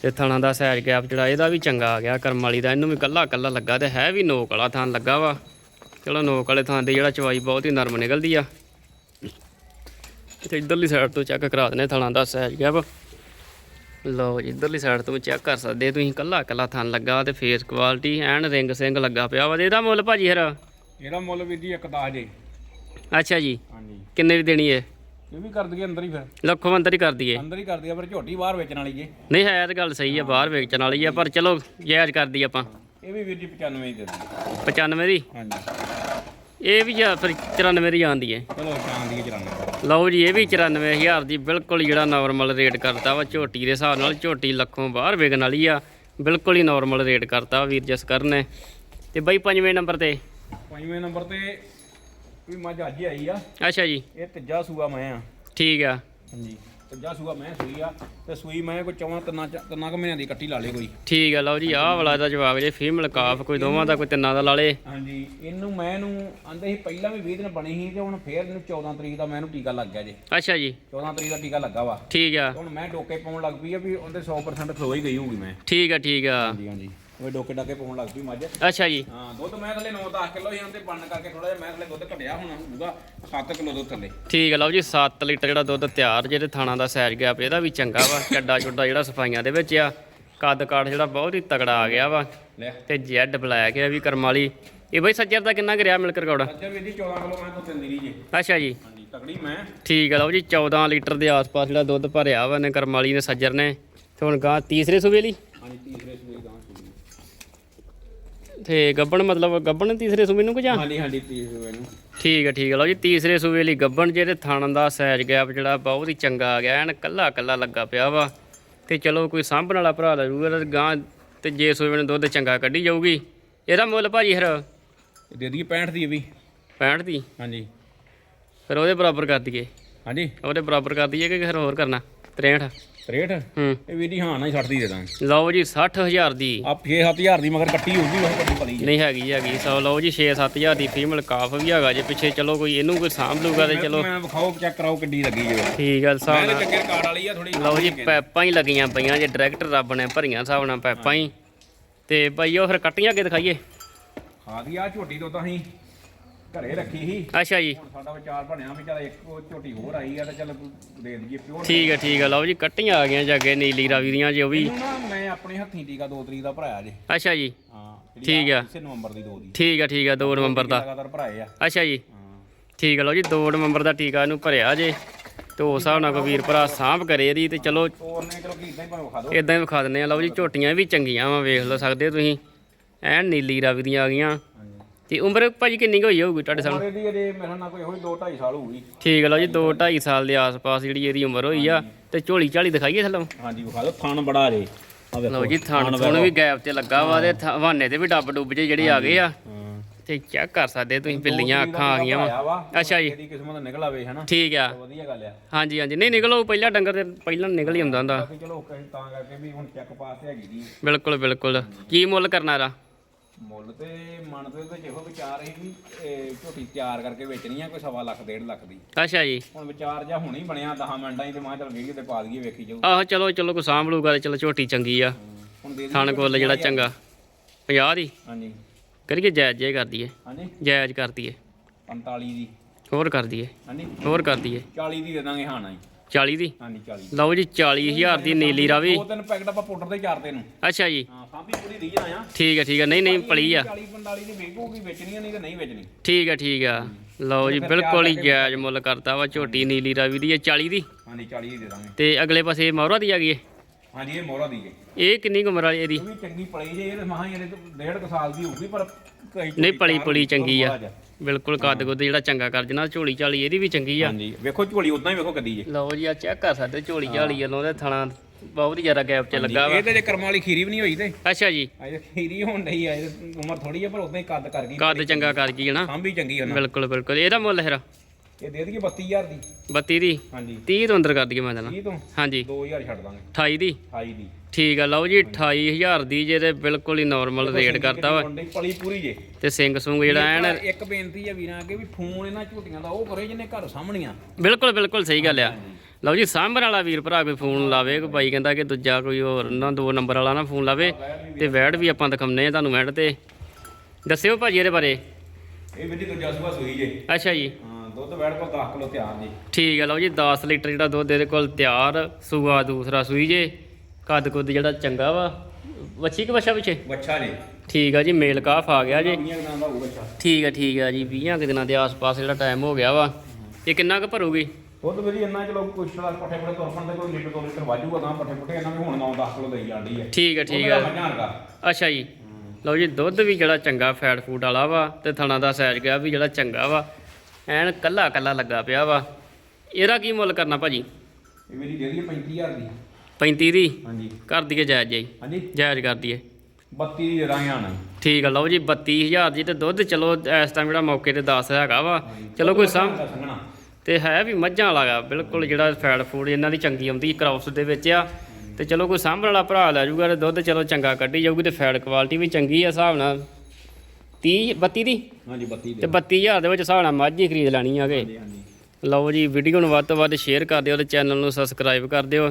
ਤੇ ਥਣਾ ਦਾ ਸਾਈਜ਼ ਗੈਪ ਜਿਹੜਾ ਇਹਦਾ ਵੀ ਚੰਗਾ ਆ ਗਿਆ ਕਰਮ ਵਾਲੀ ਦਾ। ਇਹਨੂੰ ਵੀ ਕੱਲਾ ਕੱਲਾ ਲੱਗਾ ਤੇ ਹੈ ਵੀ ਨੋਕ ਵਾਲਾ ਥਾਂ ਲੱਗਾ ਵਾ। ਚਲੋ ਨੋਕ ਵਾਲੇ ਥਾਂ ਦੇ ਜਿਹੜਾ ਚਵਾਈ ਬਹੁਤ ਹੀ ਨਰਮ ਨਿਕਲਦੀ ਆ। ਤੇ ਇਧਰਲੀ ਸਾਈਡ ਤੋਂ ਚੈੱਕ ਕਰਾ ਦਨੇ ਥਣਾ ਦਾ ਸਾਈਜ਼ ਗੈਪ ਲਓ ਇਧਰਲੀ ਸਾਈਡ ਤੋਂ ਚੈੱਕ ਕਰ ਸਕਦੇ ਤੁਸੀਂ ਕੱਲਾ ਕੱਲਾ ਥਾਂ ਲੱਗਾ ਤੇ ਫੇਸ ਕੁਆਲਿਟੀ ਐਨ ਰਿੰਗ ਸਿੰਘ ਲੱਗਾ ਪਿਆ ਵਾ। ਤੇ ਇਹਦਾ ਮੁੱਲ ਭਾਜੀ ਹਰ ਇਹਦਾ ਮੁੱਲ ਵੀਰ ਜੀ ਇੱਕ ਦਸ ਜੇ। ਅੱਛਾ ਜੀ। ਹਾਂਜੀ। ਕਿੰਨੇ ਦੀ ਦੇਣੀ ਹੈ ਇਹ ਵੀ ਕਰ ਦਈਏ ਅੰਦਰ ਹੀ ਫਿਰ। ਲੱਖੋਂ ਅੰਦਰ ਹੀ ਕਰ ਦਈਏ। ਅੰਦਰ ਹੀ ਕਰ ਦਈਏ ਪਰ ਝੋਟੀ ਬਾਹਰ ਵੇਚਣ ਵਾਲੀ ਜੇ ਨਹੀਂ ਹੈ ਤਾਂ ਗੱਲ ਸਹੀ ਆ ਬਾਹਰ ਵੇਚਣ ਵਾਲੀ ਆ ਪਰ ਚਲੋ ਜਾਇਜ਼ ਕਰ ਦਈਏ ਆਪਾਂ। ਇਹ ਵੀ ਵੀਰ ਜੀ 95 ਹੀ ਦੇ ਦਿੰਦੇ 95 ਦੀ? ਹਾਂਜੀ। ਇਹ ਵੀ ਜਾਂ ਫਿਰ 94 ਦੀ ਜਾਂਦੀ ਹੈ ਚਲੋ ਸ਼ਾਨ ਦੀ ਚਲਾਣਾ ਲਓ ਜੀ ਇਹ ਵੀ 94000 ਦੀ ਬਿਲਕੁਲ ਜਿਹੜਾ ਨਾਰਮਲ ਰੇਟ ਕਰਤਾ ਵਾ ਝੋਟੀ ਦੇ ਹਿਸਾਬ ਨਾਲ ਝੋਟੀ ਲੱਖੋਂ ਬਾਹਰ ਵਿਕਣ ਵਾਲੀ ਆ ਬਿਲਕੁਲ ਹੀ ਨਾਰਮਲ ਰੇਟ ਕਰਤਾ ਵੀਰ ਜਸਕਰਨ ਨੇ। ਤੇ ਬਾਈ ਪੰਜਵੇਂ ਨੰਬਰ ਤੇ? ਪੰਜਵੇਂ ਨੰਬਰ ਤੇ ਵੀ ਮੱਝ ਅੱਜ ਹੀ ਆਈ ਆ। ਅੱਛਾ ਜੀ। ਇਹ ਤੀਜਾ ਸੂਆ ਮੈਂ ਆ। ਠੀਕ ਆ। ਹਾਂਜੀ ਤੀਜਾ ਸੂਆ ਮੈਂ ਸੂਈ ਆ। ਤੇ ਸੂਈ ਮੈਂ ਕੋਈ ਚੌਵਾਂ ਤਿੰਨਾਂ ਚ- ਤਿੰਨਾਂ ਕੁ ਮਹੀਨਿਆਂ ਦੀ ਕੱਟੀ ਲਾ ਲੇ ਕੋਈ। ਠੀਕ ਆ ਲਓ ਜੀ ਆਹ ਵਾਲਾ ਦਾ ਜਵਾਬ ਜੇ ਫੀਮੇਲ ਕਾਫ ਕੋਈ ਦੋਵਾਂ ਦਾ ਕੋਈ ਤਿੰਨਾਂ ਦਾ ਲਾ ਲੇ। ਹਾਂਜੀ ਇਹਨੂੰ ਮੈਂ ਇਹਨੂੰ ਆਂਦੇ ਸੀ ਪਹਿਲਾਂ ਵੀ 20 ਦਿਨ ਬਣੀ ਸੀ ਤੇ ਹੁਣ ਫੇਰ ਇਹਨੂੰ 14 ਤਰੀਕ ਦਾ ਮੈਂ ਇਹਨੂੰ ਟੀਕਾ ਲੱਗ ਗਿਆ ਜੇ। ਅੱਛਾ ਜੀ। 14 ਤਰੀਕ ਦਾ ਟੀਕਾ ਲੱਗਾ ਵਾ। ਠੀਕ ਆ। ਹੁਣ ਮੈਂ ਡੋਕੇ ਪਾਉਣ ਲੱਗ ਪਈ ਆ ਵੀ ਉਹਦੇ 100% ਖਲੋ ਹੀ ਗਈ ਹੋਊਗੀ ਮੈਂ। ਠੀਕ ਆ ਠੀਕ ਆ। ਹਾਂਜੀ ਹਾਂਜੀ। ਉਹ ਡੋਕੇ ਡਾਕੇ ਪਾਉਣ ਲੱਗ ਪਈ ਮੱਝ। ਅੱਛਾ ਜੀ। ਹਾਂ ਦੁੱਧ ਮੈਂ ਥੱਲੇ 9-10 ਕਿਲੋ ਹੀ ਤੇ ਬੰਨ ਕਰਕੇ ਥੋੜਾ ਜਿਹਾ ਮੈਂ ਥੱਲੇ ਦੁੱਧ ਘਟਿਆ ਹੁਣ ਹੋਊਗਾ 7 ਕਿਲੋ ਦੁੱਧ ਥੱਲੇ। ਠੀਕ ਆ ਲਓ ਜੀ 7 ਲੀਟਰ ਜਿਹੜਾ ਦੁੱਧ ਤਿਆਰ ਜਿਹੜੇ ਥਾਣਾ ਦਾ ਸਾਈਜ਼ ਗੈਪ ਇਹਦਾ ਵੀ ਚੰਗਾ ਵਾ ਚੱਡਾ ਚੁੱਡਾ ਜਿਹੜਾ ਸਫਾਈਆਂ ਦੇ ਵਿੱਚ ਆ ਕੱਦ ਕਾਠ ਜਿਹੜਾ ਬਹੁਤ ਹੀ ਤਗੜਾ ਆ ਗਿਆ ਵਾ। ਤੇ ਜੈਡ ਬਲੈਕ ਆ ਵੀ ਕਰਮ ਵਾਲੀ। ਇਹ ਬਈ ਸੱਜਰ ਦਾ ਕਿੰਨਾ ਕਰਿਆ ਮਿਲਕ ਰਿਕਾਰਡ ਅੱਜਾ ਵੀ ਜੀ 14 ਕਿਲੋ ਮੈਂ ਦੁੱਧ ਦਿੰਦੀ ਰਹੀ ਜੀ। ਅੱਛਾ ਜੀ। ਹਾਂਜੀ ਤਕੜੀ ਮੈਂ। ਠੀਕ ਆ ਲਓ ਜੀ 14 ਲੀਟਰ ਦੇ ਆਸ-ਪਾਸ ਜਿਹੜਾ ਦੁੱਧ ਭਰਿਆ ਵਾ ਨੇ ਕਰਮ ਵਾਲੀ ਨੇ ਸੱਜਰ ਨੇ। ਤੇ ਹੁਣ ਗਾਂ ਤੀਸਰੇ ਸੂਬੇ ਲਈ? ਹਾਂਜੀ ਤੀਸਰੇ ਸੂਏ ਗਾਂ। ਤੇ ਗੱਬਣ ਮਤਲਬ ਗੱਬਣ ਤੀਸਰੇ ਸੂਬੇ ਨੂੰ ਕਿ ਜਾਂ? ਹਾਂਜੀ ਹਾਂਜੀ ਤੀਸਰੇ ਸੂਏ ਨੂੰ। ਠੀਕ ਆ ਠੀਕ ਆ। ਲਓ ਜੀ ਤੀਸਰੇ ਸੂਬੇ ਲਈ ਗੱਬਣ ਜਿਹਦੇ ਥਾਣ ਦਾ ਸਾਈਜ਼ ਗੈਪ ਜਿਹੜਾ ਬਹੁਤ ਹੀ ਚੰਗਾ ਆ ਗਿਆ। ਐਨ ਕੱਲਾ ਕੱਲਾ ਲੱਗਾ ਪਿਆ ਵਾ। ਤੇ ਚਲੋ ਕੋਈ ਸਾਂਭਣ ਵਾਲਾ ਭਰਾ ਲੈ ਜੂਗਾ ਤੇ ਗਾਂ ਤੇ ਜੇ ਸੂਬੇ ਨੂੰ ਦੁੱਧ ਚੰਗਾ ਕੱਢੀ ਜਾਊਗੀ। ਇਹਦਾ ਮੁੱਲ ਭਾਜੀ ਫਿਰ? ਦੇ ਦਈਏ 65 ਦੀ ਇਹ ਵੀ। 65 ਦੀ? ਹਾਂਜੀ। ਫਿਰ ਉਹਦੇ ਬਰਾਬਰ ਕਰ ਦਈਏ। ਹਾਂਜੀ। ਉਹਦੇ ਬਰਾਬਰ ਕਰ ਦਈਏ ਕਿ ਫਿਰ ਹੋਰ ਕਰਨਾ? 63 63 ਹੂੰ। ਇਹ ਵੀ ਜੀ ਹਾਂ ਨਾ ਹੀ 60 ਦੀ ਦੇ ਦਾਂਗੇ। ਲਓ ਜੀ 60000 ਦੀ। ਆ 6-7000 ਦੀ ਮਗਰ ਕੱਟੀ ਹੋਊਗੀ ਉਹ ਕੱਟੀ ਭਲੀ ਨਹੀਂ ਹੈਗੀ ਹੈਗੀ। ਸੋ ਲਓ ਜੀ 6-7000 ਦੀ ਫੀਮੇਲ ਕਾਫ ਵੀ ਹੈਗਾ ਜੇ ਪਿੱਛੇ। ਚਲੋ ਕੋਈ ਇਹਨੂੰ ਕੋਈ ਸਾਂਭ ਲੂਗਾ ਤੇ ਚਲੋ। ਮੈਂ ਵਿਖਾਓ ਚੈੱਕ ਕਰਾਓ ਕਿੱਡੀ ਲੱਗੀ ਜੋ। ਠੀਕ ਆ ਮੈਂ ਹਿਸਾਬ ਤੇ ਨਾਲ। ਚੱਕੇ ਕਾਰਡ ਵਾਲੀ ਆ ਥੋੜੀ ਲਓ ਜੀ ਪੈਪਾਂ ਹੀ ਲੱਗੀਆਂ ਪਈਆਂ ਜੇ ਡਾਇਰੈਕਟ ਰੱਬ ਨੇ ਭਰੀਆਂ ਹਿਸਾਬ ਨਾਲ ਪੈਪਾਂ ਹੀ। ਤੇ ਭਾਈ ਉਹ ਫਿਰ ਕੱਟੀਆਂ ਅੱਗੇ ਦਿਖਾਈਏ? ਹਾਂ ਦੀ ਆ ਝੋਟੀ ਤੋਂ ਤਾਂ ਅਸੀਂ ਘਰੇ ਰੱਖੀ ਸੀ। ਅੱਛਾ ਜੀ। ਹੁਣ ਸਾਡਾ ਵਿਚਾਰ ਬਣਿਆ ਵੀ ਚੱਲ ਇੱਕ ਉਹ ਝੋਟੀ ਹੋਰ ਆਈ ਆ ਤੇ ਚੱਲ ਦੇ ਦਈਏ ਪਿਓਰ ਠੀਕ ਆ ਠੀਕ ਆ। ਲਓ ਜੀ ਕੱਟੀਆਂ ਆ ਗਈਆਂ ਜੱਗੇ ਨੀਲੀ ਰਾਵੀ ਦੀਆਂ ਜੋ ਵੀ। ਇਹਨੂੰ ਨਾ ਮੈਂ ਆਪਣੇ ਹੱਥੀਂ ਟੀਕਾ 2 ਤਰੀਕ ਦਾ ਭਰਾਇਆ ਜੇ। ਅੱਛਾ ਜੀ। ਹਾਂ ਠੀਕ ਆ। ਇਸੇ ਨਵੰਬਰ ਦੀ 2 ਦੀ। ਠੀਕ ਆ ਠੀਕ ਆ 2 ਨਵੰਬਰ ਦਾ। ਲਗਾਤਾਰ ਭਰਾਏ ਆ। ਅੱਛਾ ਜੀ। ਹਾਂ। ਠੀਕ ਆ ਲਓ ਜੀ 2 ਨਵੰਬਰ ਦਾ ਟੀਕਾ ਇਹਨੂੰ ਭਰਿਆ ਜੇ। ਤੇ ਉਸ ਹਿਸਾਬ ਨਾਲ ਕੋਈ ਵੀਰ ਭਰਾ ਸਾਂਭ ਕਰੇ ਇਹਦੀ ਤੇ ਚਲੋ ਤੋਰ ਨੇ ਚਲੋ ਕੀ ਇਦਾਂ ਹੀ ਭਾਵੇਂ ਵਿਖਾ ਦਿਓ। ਇਦਾਂ ਹੀ ਵਿਖਾ ਦਿੰਦੇ ਆ। ਲਓ ਜੀ ਝੋਟੀਆਂ ਵੀ ਚੰਗੀਆਂ ਵਾ ਵੇਖ ਲਓ ਸਕਦੇ ਹੋ ਤੁਸੀਂ। ਐਨ ਨੀਲੀ ਰਾਵੀ ਦੀਆਂ ਆ ਗਈਆਂ। ਹਾਂਜੀ। ਤੇ ਉਮਰ ਭਾਜੀ ਕਿੰਨੀ ਕੁ ਹੋਈ ਹੋਊਗੀ ਤੁਹਾਡੇ ਸਾਹਮਣੇ? ਉਮਰ ਇਹਦੀ ਅਜੇ ਮੇਰੇ ਨਾਲ ਕੋਈ ਹੋਈ 2 2.5 ਸਾਲ ਹੋਊਗੀ। ਠੀਕ ਲਓ ਜੀ 2 2.5 ਸਾਲ ਦੇ ਆਸ-ਪਾਸ ਜਿਹੜੀ ਇਹਦੀ ਉਮਰ ਹੋਈ ਆ ਤੇ ਝੋਲੀ ਝਾਲੀ ਦਿਖਾਈਏ ਥੱਲੋਂ? ਹਾਂਜੀ ਵਿਖਾ ਦਿਓ ਥਣ ਬੜਾ ਜੇ। ਆ ਵੇਖੋ ਲਓ ਜੀ ਥਣ ਥਣ ਵੀ ਗੈਪ ਤੇ ਲੱਗਾ ਵਾ ਤੇ ਹਵਾਨੇ ਤੇ ਵੀ ਡੱਬ ਡੁੱਬ ਜੇ ਜਿਹੜੇ ਆ ਗਏ ਆ। ਤੇ ਚੈੱਕ ਕਰ ਸਕਦੇ ਤੁਸੀਂ ਬਿੱਲੀਆਂ ਅੱਖਾਂ ਆ ਗਈਆਂ ਵਾ। ਅੱਛਾ ਜੀ। ਇਹਦੀ ਕਿਸਮਤ ਨਿਕਲ ਆਵੇ ਹਨਾ? ਠੀਕ ਆ। ਵਧੀਆ ਗੱਲ ਆ। ਹਾਂਜੀ ਹਾਂਜੀ। ਨਹੀਂ ਨਿਕਲੋ ਪਹਿਲਾਂ ਡੰਗਰ ਤੇ ਪਹਿਲਾਂ ਨਿਕਲ ਹੀ ਹੁੰਦਾ। ਹੁੰਦਾ ਚਲੋ ਤਾਂ ਕਰਕੇ ਵੀ ਹੁਣ ਚੈੱਕ ਪਾਸ ਤੇ ਹੈਗੀ ਦੀ ਬਿਲਕੁਲ ਬਿਲਕੁਲ। ਕੀ ਮੁੱਲ ਕਰਨਾ ਰਾ ਮੁੱਲ ਤੇ ਮਨ ਦੇ ਵਿੱਚ ਇਹੋ ਵਿਚਾਰ ਸੀ ਵੀ ਇਹ ਝੋਟੀ ਤਿਆਰ ਕਰਕੇ ਵੇਚਣੀ ਆ ਕੋਈ ਸਵਾ ਲੱਖ ਡੇਢ ਲੱਖ ਦੀ। ਅੱਛਾ ਜੀ। ਹੁਣ ਵਿਚਾਰ ਜਾਂ ਹੁਣੇ ਹੀ ਬਣਿਆ 10 ਮਿੰਟਾਂ ਹੀ ਤੇ ਮੈਂ ਕਿਹਾ ਚੱਲ ਵੀਡੀਓ ਤੇ ਪਾ ਦਈਏ ਵੇਖੀ ਜਾਊ। ਆਹੋ ਚਲੋ ਚਲੋ ਕੋ ਸਾਂਭ ਲੂਗਾ ਤੇ ਚਲੋ ਝੋਟੀ ਚੰਗੀ ਆ। ਹੁਣ ਦੇ ਦਈਏ ਥਣ ਕੋਲ ਜਿਹੜਾ ਚੰਗਾ। 50 ਦੀ? ਹਾਂਜੀ। ਕਰੀਏ ਜਾਇਜ਼ ਜੇ ਕਰ ਦਈਏ। ਹਾਂਜੀ। ਜਾਇਜ਼ ਕਰ ਦਈਏ। 45 ਦੀ। ਹੋਰ ਕਰ ਦਈਏ। ਹਾਂਜੀ। ਹੋਰ ਕਰ ਦਈਏ। 40 ਦੀ ਦੇ ਦਾਂਗੇ ਹਾਂ। ਨਾ ਜੀ 40 ਦੀ? ਹਾਂਜੀ 40 ਲਓ ਜੀ 40000 ਦੀ ਨੀਲੀ ਰਾਵੀ। ਦੋ ਤਿੰਨ ਪੈਕਟ ਆਪਾਂ ਪਾਊਡਰ ਦੇ ਚਾਰਦੇ ਨੂੰ ਅੱਛਾ ਜੀ। ਹਾਂ ਸਾਂਭੀ ਪੂਰੀ ਦੀ ਆ। ਠੀਕ ਹੈ ਠੀਕ ਹੈ ਨਹੀਂ ਨਹੀਂ ਪਲੀ ਆ। 40 45 ਦੀ ਵੇਚੂਗੀ ਵੇਚਣੀ ਨਹੀਂ ਤੇ ਨਹੀਂ ਵੇਚਣੀ। ਠੀਕ ਹੈ ਠੀਕ ਆ। ਲਓ ਜੀ ਬਿਲਕੁਲ ਹੀ ਜਾਇਜ਼ ਮੁੱਲ ਕਰਤਾ ਵਾ ਝੋਟੀ ਨੀਲੀ ਰਾਵੀ ਦੀ ਹੈ 40 ਦੀ। ਹਾਂਜੀ 40 ਦੀ ਦੇ ਦਾਂਗੇ। ਤੇ ਅਗਲੇ ਪਾਸੇ ਮੌਰਾ ਦੀ ਆ ਗਈ ਹੈ ਹਾਂਜੀ ਇਹ ਮੋਹਰਾ ਦੀ ਜੇ ਇਹ ਕਿੰਨੀ ਉਮਰ ਵਾਲੀ ਇਹਦੀ? ਵੀ ਚੰਗੀ ਪਲੀ ਜੇ ਇਹ ਮਹਾਂ ਇਹਦੇ ਤੋਂ ਡੇਢ ਕੁ ਸਾਲ ਦੀ ਹੋਊਗੀ ਪਰ ਨਹੀਂ ਪਲੀ ਪੁਲੀ ਚੰਗੀ ਆ। ਮੋਹਰਾ। ਬਿਲਕੁਲ ਕੱਦ ਕੁੱਦ ਜਿਹੜਾ ਚੰਗਾ ਕਰ ਜਨਾ ਝੋਲੀ ਝਾਲੀ ਇਹਦੀ ਵੀ ਚੰਗੀ ਆ। ਹਾਂਜੀ ਵੇਖੋ ਝੋਲੀ ਉਦਾਂ ਹੀ ਵੇਖੋ ਕਦੀ ਜੇ। ਲਓ ਜੀ ਆ ਚੈੱਕ ਕਰ ਸਕਦੇ ਝੋਲੀ ਝਾਲੀ ਵੱਲੋਂ ਤੇ ਥਣਾ ਬਹੁਤ ਜ਼ਿਆਦਾ ਗੈਪ 'ਚ ਲੱਗਾ ਵਾ। ਇਹ ਤੇ ਜੇ ਕਰਮਾਂ ਵਾਲੀ ਖੀਰੀ ਵੀ ਨਹੀਂ ਹੋਈ ਤੇ। ਅੱਛਾ ਜੀ। ਅਜੇ ਖੀਰੀ ਹੋਣ ਡਈ ਆ ਉਮਰ ਥੋੜੀ ਆ ਪਰ ਉਦਾਂ ਹੀ ਕੱਦ ਕਰ ਗਈ। ਕੱਦ ਚੰਗਾ ਕਰ ਗਈ ਹੈ ਨਾ। ਸਾਂਭੀ ਚੰਗੀ ਉਹਨਾਂ ਬਿਲਕੁਲ ਬਿਲਕੁਲ। ਇਹਦਾ ਮੁੱਲ ਹੈਰਾ ਇਹ ਦੇ ਦਈਏ 32000 ਦੀ। 32 ਦੀ? ਹਾਂਜੀ। 30 ਤੋਂ ਅੰਦਰ ਕਰ ਦਈਏ ਮੈਂ ਤਾਂ 30 ਤੋਂ? ਹਾਂਜੀ। 2000 ਛੱਡ ਦਾਂਗੇ। 28 ਦੀ? 28 ਦੀ। ਠੀਕ ਆ ਲਓ ਜੀ 28000 ਦੀ ਜਿਹੜੇ ਬਿਲਕੁਲ ਹੀ ਨਾਰਮਲ ਰੇਟ ਕਰਤਾ ਵਾ। ਮੁੰਡੇ ਪਲੀ ਪੂਰੀ ਜੇ। ਤੇ ਸਿੰਘ ਸੁੰਗ ਜਿਹੜਾ ਐਨ ਇੱਕ ਬੇਨਤੀ ਆ ਵੀਰਾਂ ਅੱਗੇ ਵੀ ਫੋਨ ਇਹਨਾਂ ਝੂਟੀਆਂ ਦਾ ਉਹ ਕਰੇ ਜਿਹਨੇ ਘਰ ਸਾਹਮਣੀਆਂ ਬਿਲਕੁਲ ਬਿਲਕੁਲ ਸਹੀ ਗੱਲ ਆ। ਲਓ ਜੀ ਸਾਂਭਣ ਵਾਲਾ ਵੀਰ ਭਰਾ ਕੋਈ ਫੋਨ ਲਾਵੇ ਕੋਈ ਬਾਈ ਕਹਿੰਦਾ ਕਿ ਦੂਜਾ ਕੋਈ ਹੋਰ ਨਾ ਦੋ ਨੰਬਰ ਵਾਲਾ ਨਾ ਫੋਨ ਲਾਵੇ ਤੇ ਵੈਡ ਵੀ ਆਪਾਂ ਦਿਖਾਉਂਦੇ ਆ ਤੁਹਾਨੂੰ ਵੈਡ ਤੇ। ਦੱਸਿਓ ਭਾਜੀ ਇਹਦੇ ਬਾਰੇ। ਇਹ ਵੀ ਜੀ ਦੂਜਾ ਸੁਭਾ ਸੂਈ ਜੇ। ਅੱਛਾ ਜੀ। ਹਾਂ ਦੁੱਧ ਬੈਠ ਕੋਲ 10 ਕਿਲੋ ਤਿਆਰ ਜੀ। ਠੀਕ ਆ ਲਓ ਜੀ 10 ਲੀਟਰ ਜਿਹੜਾ ਦੁੱਧ ਇਹਦੇ ਕੋਲ ਤਿਆਰ ਸੂਆ ਦੂਸਰਾ ਸੂਈ ਜੇ। ਕੱਦ ਕੁੱਦ ਜਿਹੜਾ ਚੰਗਾ ਵਾ? ਵੱਛੀ ਕਿ ਵੱਛਾ ਪਿੱਛੇ? ਬੱਚਾ ਜੇ। ਠੀਕ ਆ ਜੀ ਮੇਲ ਕਾਫ ਆ ਗਿਆ ਜੀ। 20 ਦਿਨਾਂ ਦਾ ਹੋਊ ਬੱਚਾ ਠੀਕ ਆ ਠੀਕ ਆ ਜੀ 20 ਕੁ ਦਿਨਾਂ ਦੇ ਆਸ-ਪਾਸ ਜਿਹੜਾ ਟਾਈਮ ਹੋ ਗਿਆ ਵਾ। ਇਹ ਕਿੰਨਾ ਕੁ ਭਰੂਗੀ? ਦੁੱਧ ਵੀ ਜੀ ਇੰਨਾ ਚਲੋ ਕੁਛ ਤਾਂ ਪੱਠੇ ਪੱਠੇ ਤੁਰਪਣ ਦੇ ਕੋਈ ਲੀਟਰ ਦੋ ਲੀਟਰ ਵਾਜੂਗਾ ਤਾਂ ਪੱਠੇ ਪੁੱਠੇ ਇਹਨਾਂ ਵੀ ਹੁਣ 9 10 ਕਿਲੋ ਦੇਈ ਜਾਂਦੀ ਹੈ। ਠੀਕ ਆ ਠੀਕ ਆ। ਮੱਝਾਂ ਅੱਛਾ ਜੀ। ਲਓ ਜੀ ਦੁੱਧ ਵੀ ਜਿਹੜਾ ਚੰਗਾ ਫੈਟ ਫੂਡ ਵਾਲਾ ਵਾ ਤੇ ਥਣਾ ਦਾ ਸਾਈਜ਼ ਗਿਆ ਵੀ ਜਿਹੜਾ ਚੰਗਾ ਵਾ। ਐਨ ਕੱਲਾ ਕੱਲਾ ਲੱਗਾ ਪਿਆ ਵਾ। ਇਹਦਾ ਕੀ ਮੁੱਲ ਕਰਨਾ ਭਾਜੀ? ਇਹ ਮੇਰੀ ਦਈਏ 35000 ਦੀ। 35 ਦੀ ਹਾਂਜੀ। ਕਰ ਦਈਏ ਜਾਇਜ਼ ਜਾਈ। ਹਾਂਜੀ। ਜਾਇਜ਼ ਕਰ ਦਈਏ। 32 ਦੀ ਜਰਾਂ ਆਣਾ ਠੀਕ ਆ ਲਓ ਜੀ 32000 ਦੀ ਤੇ ਦੁੱਧ ਚਲੋ ਇਸ ਟਾਈਮ ਜਿਹੜਾ ਮੌਕੇ ਤੇ 10 ਹੈਗਾ ਵਾ ਚਲੋ ਕੋਈ ਸਾਂਭ ਤੇ ਹੈ ਵੀ ਮੱਝਾਂ ਵਾਲਾ ਬਿਲਕੁਲ ਜਿਹੜਾ ਫੈਟ ਫੂਡ ਇਹਨਾਂ ਦੀ ਚੰਗੀ ਆਉਂਦੀ ਕ੍ਰਾਸ ਦੇ ਵਿੱਚ ਆ। ਤੇ ਚਲੋ ਕੋਈ ਸਾਂਭਣ ਵਾਲਾ ਭਰਾ ਲੈ ਜਾਊਗਾ ਤੇ ਦੁੱਧ ਚਲੋ ਚੰਗਾ ਕੱਢੀ ਜਾਊਗੀ ਤੇ ਫੈਟ ਕੁਆਲਿਟੀ ਵੀ ਚੰਗੀ ਆ ਹਿਸਾਬ ਨਾਲ। 30 32 ਦੀ? ਹਾਂਜੀ 32 ਤੇ 32000 ਦੇ ਵਿੱਚ ਹਿਸਾਬ ਨਾਲ ਮੱਝ ਹੀ ਖਰੀਦ ਲੈਣੀ ਆਗੇ ਲਓ ਜੀ ਵੀਡੀਓ ਨੂੰ ਵੱਧ ਤੋਂ ਵੱਧ ਸ਼ੇਅਰ ਕਰ ਦਿਓ ਤੇ ਚੈਨਲ ਨੂੰ ਸਬਸਕ੍ਰਾਈਬ ਕਰ ਦਿਓ।